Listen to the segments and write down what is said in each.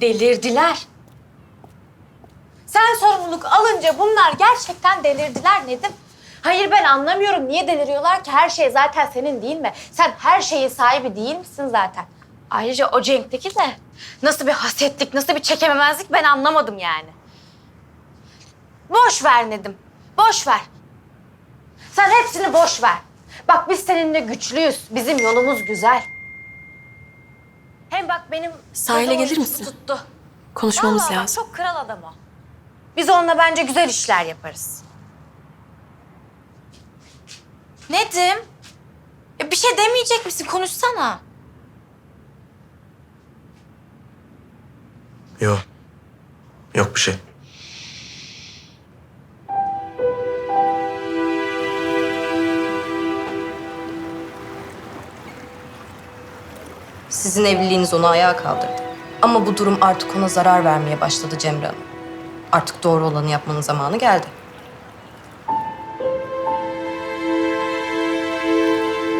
delirdiler. Sen sorumluluk alınca bunlar gerçekten delirdiler Nedim. Hayır ben anlamıyorum niye deliriyorlar ki her şey zaten senin değil mi? Sen her şeyin sahibi değil misin zaten? Ayrıca o Cenk'teki de nasıl bir hasetlik, nasıl bir çekememezlik ben anlamadım yani. Boş ver Nedim, boş ver. Sen hepsini boş ver. Bak biz seninle güçlüyüz, bizim yolumuz güzel. Hem bak benim... Sahile gelir misin? Tuttu. Konuşmamız Vallahi bak, lazım. Çok kral adam o. Biz onunla bence güzel işler yaparız. Nedim? Ya bir şey demeyecek misin? Konuşsana. Yok. Yok bir şey. Sizin evliliğiniz onu ayağa kaldırdı. Ama bu durum artık ona zarar vermeye başladı Cemre Hanım. Artık doğru olanı yapmanın zamanı geldi.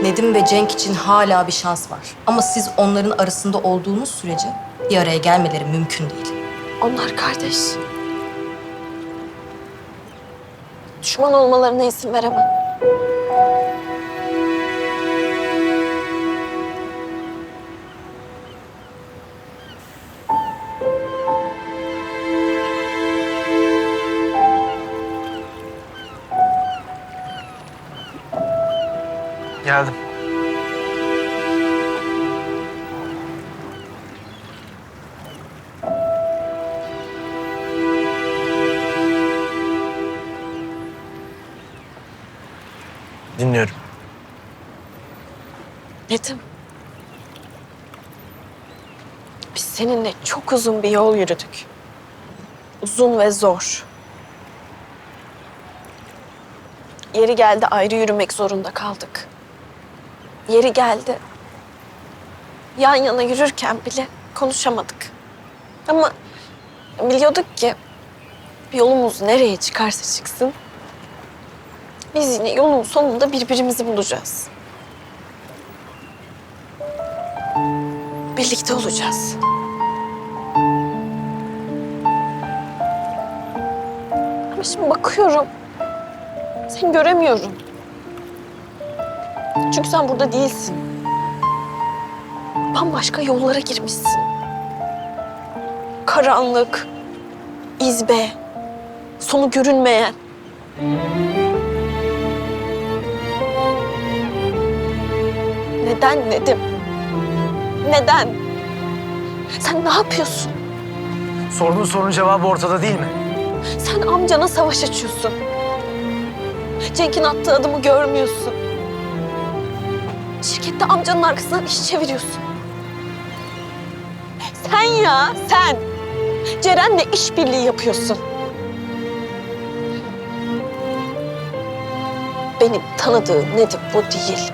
Nedim ve Cenk için hala bir şans var. Ama siz onların arasında olduğunuz sürece bir araya gelmeleri mümkün değil. Onlar kardeş. Düşman olmalarına izin veremem. Geldim. Dinliyorum. Nedim. Biz seninle çok uzun bir yol yürüdük. Uzun ve zor. Yeri geldi ayrı yürümek zorunda kaldık. Yeri geldi. Yan yana yürürken bile konuşamadık. Ama biliyorduk ki yolumuz nereye çıkarsa çıksın biz yine yolun sonunda birbirimizi bulacağız. Birlikte olacağız. Ama şimdi bakıyorum. Seni göremiyorum. Çünkü sen burada değilsin. Bambaşka yollara girmişsin. Karanlık, izbe, sonu görünmeyen. Neden Nedim? Neden? Sen ne yapıyorsun? Sorduğun sorunun cevabı ortada değil mi? Sen amcana savaş açıyorsun. Cenk'in attığı adımı görmüyorsun. Şirkette amcanın arkasından iş çeviriyorsun. Sen ya, sen. Ceren'le işbirliği yapıyorsun. Benim tanıdığım Nedim bu değil.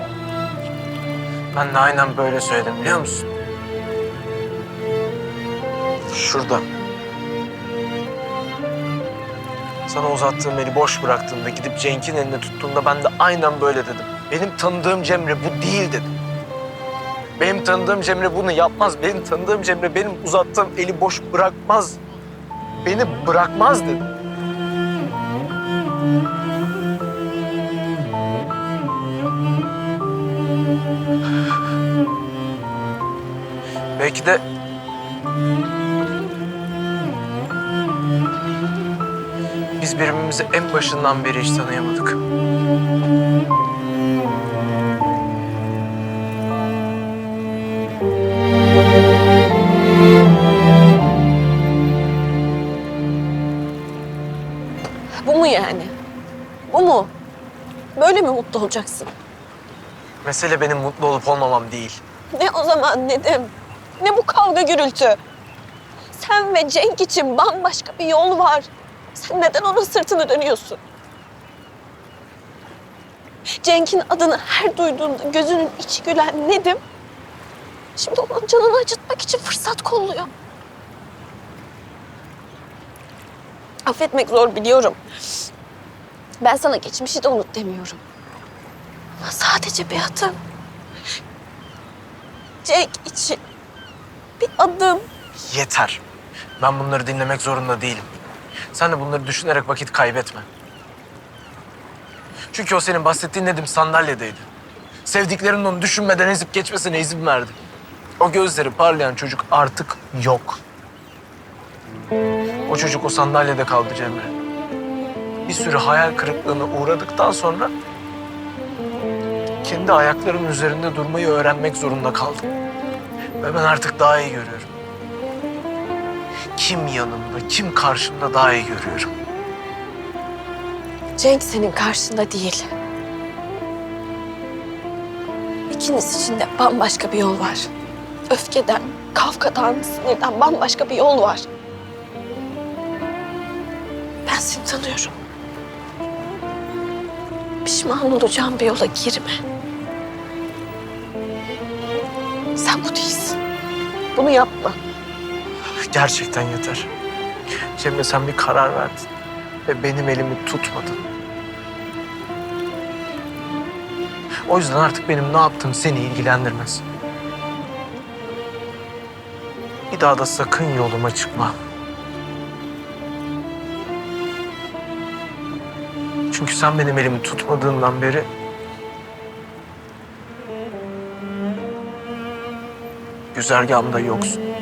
Ben de aynen böyle söyledim biliyor musun? Şurada. Sana uzattığım eli boş bıraktığımda gidip Cenk'in elini tuttuğunda ben de aynen böyle dedim. Benim tanıdığım Cemre bu değil dedim. Benim tanıdığım Cemre bunu yapmaz. Benim tanıdığım Cemre benim uzattığım eli boş bırakmaz. Beni bırakmaz dedim. Belki de biz birbirimizi en başından beri hiç tanıyamadık. Mesele benim mutlu olup olmamam değil. Ne o zaman Nedim? Ne bu kavga gürültü? Sen ve Cenk için bambaşka bir yol var. Sen neden ona sırtını dönüyorsun? Cenk'in adını her duyduğunda gözünün içi gülen Nedim... ...şimdi onun canını acıtmak için fırsat kolluyor. Affetmek zor biliyorum. Ben sana geçmişi de unut demiyorum. Sadece bir adım. Cenk için bir adım. Yeter. Ben bunları dinlemek zorunda değilim. Sen de bunları düşünerek vakit kaybetme. Çünkü o senin bahsettiğin Nedim sandalyedeydi. Sevdiklerinin onu düşünmeden ezip geçmesine izin verdi. O gözleri parlayan çocuk artık yok. O çocuk o sandalyede kaldı Cemre. Bir sürü hayal kırıklığına uğradıktan sonra kendi ayaklarının üzerinde durmayı öğrenmek zorunda kaldım. Ve ben artık daha iyi görüyorum. Kim yanımda, kim karşımda daha iyi görüyorum. Cenk senin karşında değil. İkiniz için de bambaşka bir yol var. Öfkeden, kavgadan, sinirden bambaşka bir yol var. Ben seni tanıyorum. Pişman olacağın bir yola girme. Bunu yapma. Gerçekten yeter. Cemre sen bir karar verdin ve benim elimi tutmadın. O yüzden artık benim ne yaptığım seni ilgilendirmez. Bir daha da sakın yoluma çıkma. Çünkü sen benim elimi tutmadığından beri güzergahımda yoksun.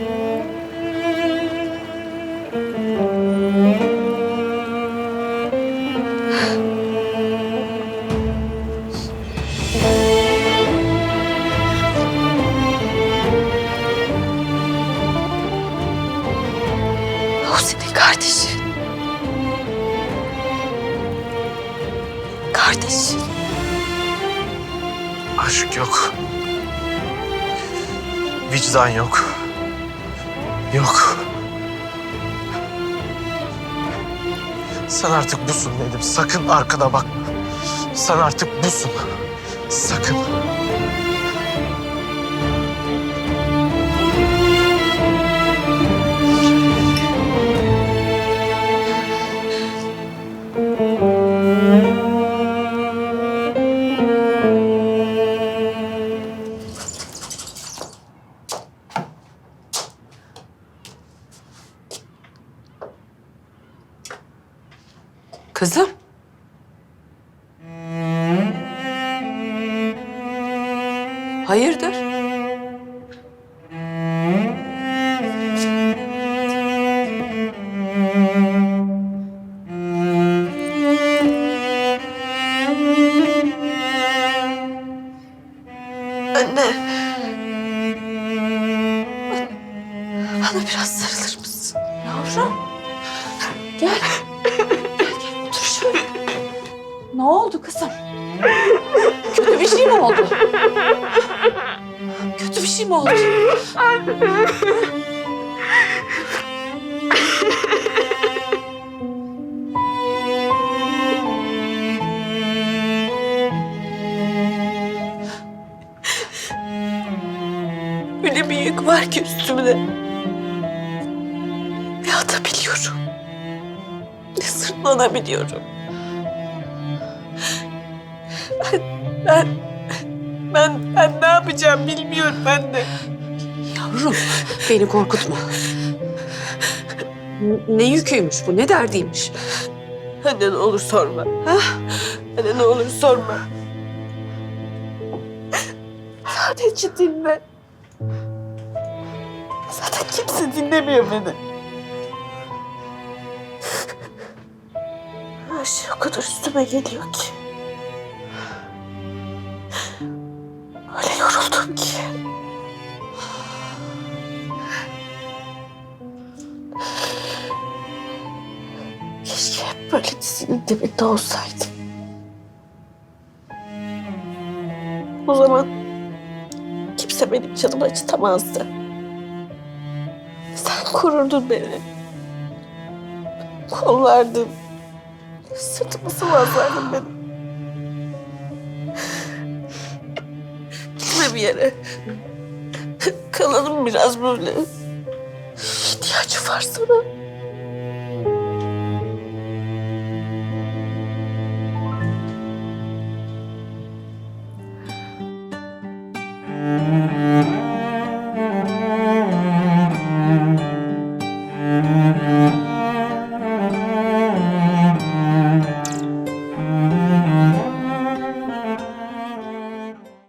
Vicdan yok. Yok. Sen artık busun dedim. Sakın arkada bakma. Sen artık busun. Sakın. Kızım. Hayırdır? Anne. Bana biraz sarılır Ne oldu kızım? Kötü bir şey mi oldu? Kötü bir şey mi oldu? Öyle bir yük var ki üstümde. Ne atabiliyorum. Ne sırtlanabiliyorum. Ben, ben, ben, ben ne yapacağım bilmiyorum ben de. Yavrum beni korkutma. N- Ne yüküymüş bu? Ne derdiymiş? Anne ne olur sorma. Anne ne olur sorma. Sadece dinle. Zaten kimse dinlemiyor beni. Her şey o kadar üstüme geliyor ki. Böyle dizinin dibinde olsaydım. O zaman kimse benim canımı acıtamazdı. Sen korurdun beni. Kollardın. Sırtımı sıvazlardın benim. Gitme bir yere. Kalalım biraz böyle. İhtiyacı var sana.